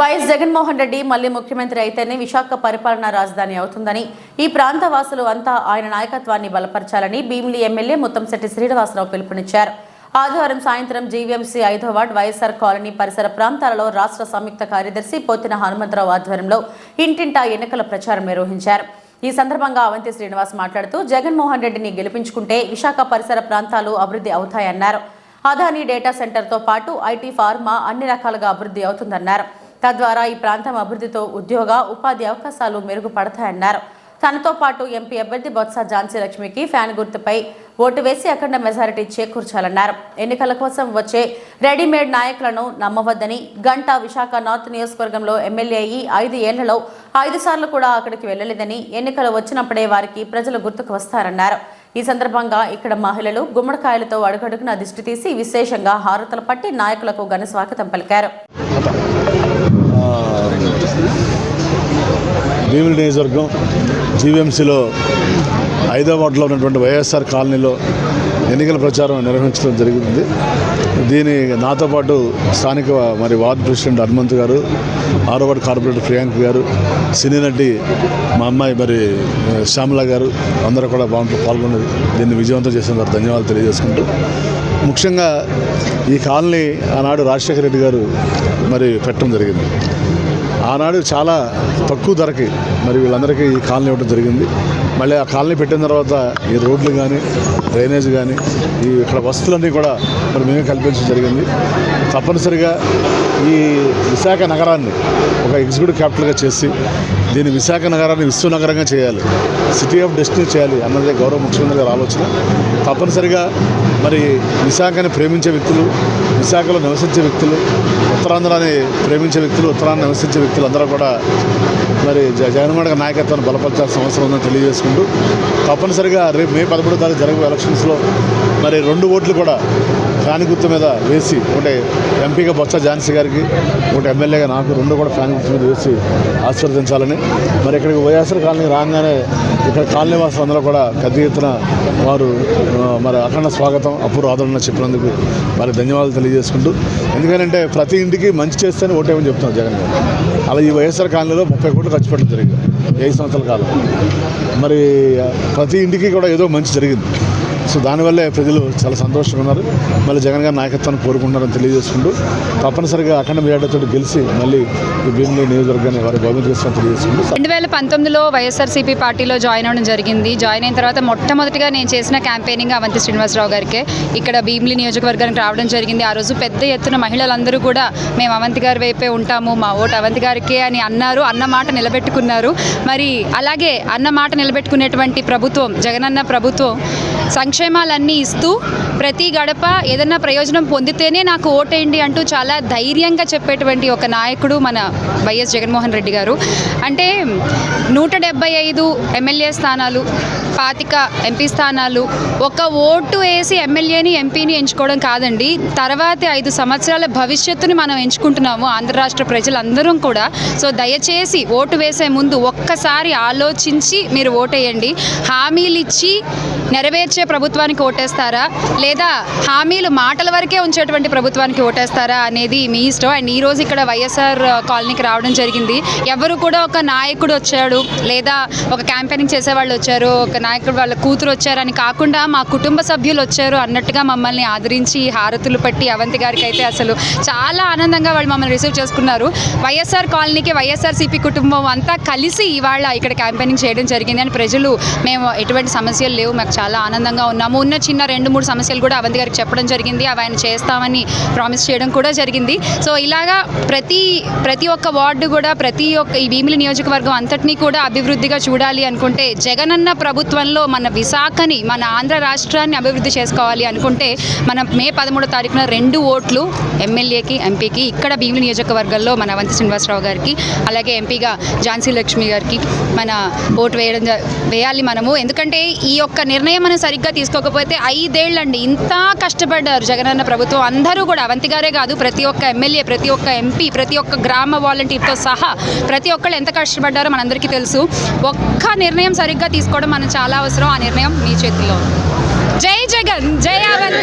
YS Jaganmohan Reddy మళ్ళీ ముఖ్యమంత్రి అయితేనే విశాఖ పరిపాలనా రాజధాని అవుతుందని ఈ ప్రాంత వాసులు అంతా ఆయన నాయకత్వాన్ని బలపరచాలని భీమిలి ఎమ్మెల్యే ముత్తంశెట్టి శ్రీనివాసరావు పిలుపునిచ్చారు. ఆదివారం సాయంత్రం జీవీఎంసీ ఐదో వార్డ్ వైఎస్ఆర్ కాలనీ పరిసర ప్రాంతాలలో రాష్ట్ర సంయుక్త కార్యదర్శి పోతిన హనుమంతరావు ఆధ్వర్యంలో ఇంటింటా ఎన్నికల ప్రచారం నిర్వహించారు. ఈ సందర్భంగా అవంతి శ్రీనివాస్ మాట్లాడుతూ జగన్మోహన్ రెడ్డిని గెలిపించుకుంటే విశాఖ పరిసర ప్రాంతాలు అభివృద్ధి అవుతాయన్నారు. అదానీ డేటా సెంటర్తో పాటు ఐటీ ఫార్మా అన్ని రకాలుగా అభివృద్ధి అవుతుందన్నారు. తద్వారా ఈ ప్రాంతం అభివృద్ధితో ఉద్యోగ ఉపాధి అవకాశాలు మెరుగుపడతాయన్నారు. తనతో పాటు ఎంపీ అభ్యర్థి బొత్స ఝాన్సీ లక్ష్మికి ఫ్యాన్ గుర్తుపై ఓటు వేసి అఖండ మెజారిటీ చేకూర్చాలన్నారు. ఎన్నికల కోసం వచ్చే రెడీమేడ్ నాయకులను నమ్మవద్దని గంటా విశాఖ నార్త్ నియోజకవర్గంలో ఎమ్మెల్యే అయ్యి ఐదు ఏళ్ళలో ఐదు సార్లు కూడా అక్కడికి వెళ్ళలేదని ఎన్నికలు వచ్చినప్పుడే వారికి ప్రజలు గుర్తుకు వస్తారన్నారు. ఈ సందర్భంగా ఇక్కడ మహిళలు గుమ్మడికాయలతో అడుగడుగున దిష్టి తీసి విశేషంగా హారతలు పట్టి నాయకులకు ఘన స్వాగతం పలికారు. భీమిలి నియోజకవర్గం జీవీఎంసీలో ఐదో వార్డులో ఉన్నటువంటి వైఎస్ఆర్ కాలనీలో ఎన్నికల ప్రచారం నిర్వహించడం జరిగింది. దీని నాతో పాటు స్థానిక మరి వార్డు ప్రెసిడెంట్ హనుమంత్ గారు ఆరో వార్డు కార్పొరేటర్ ప్రియాంక్ గారు సినీ నటి మా అమ్మాయి మరి శ్యామల గారు అందరూ కూడా బాగుంటూ పాల్గొని దీన్ని విజయవంతం చేసిన ధన్యవాదాలు తెలియజేసుకుంటూ ముఖ్యంగా ఈ కాలనీ ఆనాడు రాజశేఖర రెడ్డి గారు మరి పెట్టడం జరిగింది. ఆనాడు చాలా తక్కువ ధరకి మరి వీళ్ళందరికీ ఈ కాలనీ ఇవ్వడం జరిగింది. మళ్ళీ ఆ కాలనీ పెట్టిన తర్వాత ఈ రోడ్లు కానీ డ్రైనేజ్ కానీ ఈ ఇక్కడ వస్తువులన్నీ కూడా మరి మేమే కల్పించడం జరిగింది. తప్పనిసరిగా ఈ విశాఖ నగరాన్ని ఒక ఎగ్జిక్యూటివ్ క్యాపిటల్గా చేసి దీని విశాఖ నగరాన్ని విశ్వనగరంగా చేయాలి. సిటీ ఆఫ్ డెస్టినీ చేయాలి అన్నదే గౌరవ ముఖ్యమంత్రి గారి ఆలోచన. తప్పనిసరిగా మరి విశాఖని ప్రేమించే వ్యక్తులు విశాఖలో నివసించే వ్యక్తులు ఉత్తరాంధ్రాన్ని ప్రేమించే వ్యక్తులు ఉత్తరాన్ని నివసించే వ్యక్తులు అందరూ కూడా మరి జ- జగన్మోహన్ గారి నాయకత్వాన్ని బలపరచాల్సిన అవసరం ఉందని తెలియజేసుకుంటూ తప్పనిసరిగా రేపు మే పదమూడో తారీఖు జరగబోయే ఎలక్షన్స్లో మరి రెండు ఓట్లు కూడా ఫ్యాన్ గుర్తు మీద వేసి ఒకటి ఎంపీగా బొత్స ఝాన్సీ గారికి ఒకటి ఎమ్మెల్యేగా నాకు రెండు కూడా ఫ్యాన్ గుర్తు మీద వేసి ఆశీర్వదించాలని. మరి ఇక్కడికి వైఎస్ఆర్ కాలనీ రాగానే ఇక్కడ కాలనీ వాసులు అందరూ కూడా పెద్ద ఎత్తున వారు మరి అఖండ స్వాగతం అప్పుడు ఆదరణ చెప్పినందుకు మరి ధన్యవాదాలు తెలియజేసుకుంటూ. ఎందుకంటే ప్రతి ఇంటికి మంచి చేస్తేనే ఓటేమని చెప్తున్నారు జగన్ గారు. అలా ఈ వైఎస్ఆర్ కాలనీలో ముప్పై కోట్లు ఖర్చు పెట్టడం జరిగింది ఐదు సంవత్సరాల కాలం. మరి ప్రతి ఇంటికి కూడా ఏదో మంచి జరిగింది. సో దానివల్లే ప్రజలు చాలా సంతోషంగా ఉన్నారు. మళ్ళీ జగన్ గారి నాయకత్వాన్ని కోరుకుంటున్నారని తెలియజేసుకుంటూ తప్పనిసరిగా అఖండ మేడతో గెలిచి మళ్ళీ ఈ నియోజకవర్గాన్ని వారి బహుమతి చేస్తామని తెలియజేసుకుంటూ రెండు వేల పంతొమ్మిదిలో వైఎస్ఆర్సీపీ పార్టీలో జాయిన్ అవ్వడం జరిగింది. జాయిన్ అయిన తర్వాత మొట్టమొదటిగా నేను చేసిన క్యాంపెయినింగ్ అవంతి శ్రీనివాసరావు గారికి. ఇక్కడ భీమిలి నియోజకవర్గానికి రావడం జరిగింది. ఆ రోజు పెద్ద ఎత్తున మహిళలందరూ కూడా మేము అవంతి గారి వైపే ఉంటాము మా ఓటు అవంతి గారికే అని అన్నారు అన్న మాట నిలబెట్టుకున్నారు. మరి అలాగే అన్న మాట నిలబెట్టుకునేటువంటి ప్రభుత్వం జగనన్న ప్రభుత్వం సంక్షేమాలన్నీ ఇస్తూ ప్రతి గడప ఏదన్నా ప్రయోజనం పొందితేనే నాకు ఓటేయండి అంటూ చాలా ధైర్యంగా చెప్పేటువంటి ఒక నాయకుడు మన వైఎస్ జగన్మోహన్ రెడ్డి గారు. అంటే నూట డెబ్బై ఐదు ఎమ్మెల్యే స్థానాలు పాతిక ఎంపీ స్థానాలు ఒక ఓటు వేసి ఎమ్మెల్యేని ఎంపీని ఎంచుకోవడం కాదండి. తర్వాతి ఐదు సంవత్సరాల భవిష్యత్తుని మనం ఎంచుకుంటున్నాము ఆంధ్ర రాష్ట్ర ప్రజలందరం కూడా. సో దయచేసి ఓటు వేసే ముందు ఒక్కసారి ఆలోచించి మీరు ఓటేయండి. హామీలు ఇచ్చి నెరవేర్చే ప్రభుత్వానికి ఓటేస్తారా? లేదా హామీలు మాటల వరకే ఉంచేటువంటి ప్రభుత్వానికి ఓటేస్తారా అనేది మీ ఇష్టం. అండ్ ఈ రోజు ఇక్కడ వైఎస్ఆర్ కాలనీకి రావడం జరిగింది. ఎవరు కూడా ఒక నాయకుడు వచ్చాడు లేదా ఒక క్యాంపెయినింగ్ చేసే వాళ్ళు వచ్చారు ఒక నాయకుడు వాళ్ళ కూతురు వచ్చారని కాకుండా మా కుటుంబ సభ్యులు వచ్చారు అన్నట్టుగా మమ్మల్ని ఆదరించి హారతులు పట్టి అవంతి గారికి అయితే అసలు చాలా ఆనందంగా వాళ్ళు మమ్మల్ని రిసీవ్ చేసుకున్నారు. వైఎస్ఆర్ కాలనీకి వైఎస్ఆర్సీపీ కుటుంబం అంతా కలిసి ఇవాళ ఇక్కడ క్యాంపెయినింగ్ చేయడం జరిగింది. అని ప్రజలు మేము ఎటువంటి సమస్యలు లేవు మాకు చాలా ఆనందంగా ఉన్నాము. ఉన్న చిన్న రెండు మూడు సమస్యలు కూడా అవంతి గారికి చెప్పడం జరిగింది. అవి ఆయన చేస్తామని ప్రామిస్ చేయడం కూడా జరిగింది. సో ఇలాగా ప్రతి ప్రతి ఒక్క వార్డు కూడా ప్రతి ఒక్క ఈ భీమిలి నియోజకవర్గం అంతటినీ కూడా అభివృద్ధిగా చూడాలి అనుకుంటే జగనన్న ప్రభుత్వంలో మన విశాఖని మన ఆంధ్ర రాష్ట్రాన్ని అభివృద్ధి చేసుకోవాలి అనుకుంటే మనం మే పదమూడో తారీఖున రెండు ఓట్లు ఎమ్మెల్యేకి ఎంపీకి ఇక్కడ భీమిలి నియోజకవర్గంలో మన అవంతి శ్రీనివాసరావు గారికి అలాగే ఎంపీగా ఝాన్సీ లక్ష్మి గారికి మన ఓటు వేయడం వేయాలి మనము. ఎందుకంటే ఈ యొక్క నిర్ణయం మనం సరిగ్గా తీసుకోకపోతే ఐదేళ్ళండి. ఇంత కష్టపడ్డారు జగనన్న ప్రభుత్వం. అందరూ కూడా అవంతి గారే కాదు ప్రతి ఒక్క ఎమ్మెల్యే ప్రతి ఒక్క ఎంపీ ప్రతి ఒక్క గ్రామ వాలంటీర్తో సహా ప్రతి ఒక్కళ్ళు ఎంత కష్టపడ్డారో మనందరికీ తెలుసు. ఒక్క నిర్ణయం సరిగ్గా తీసుకోవడం మనం చాలా అవసరం. ఆ నిర్ణయం మీ చేతిలో జై జగన్ జై అవంతి.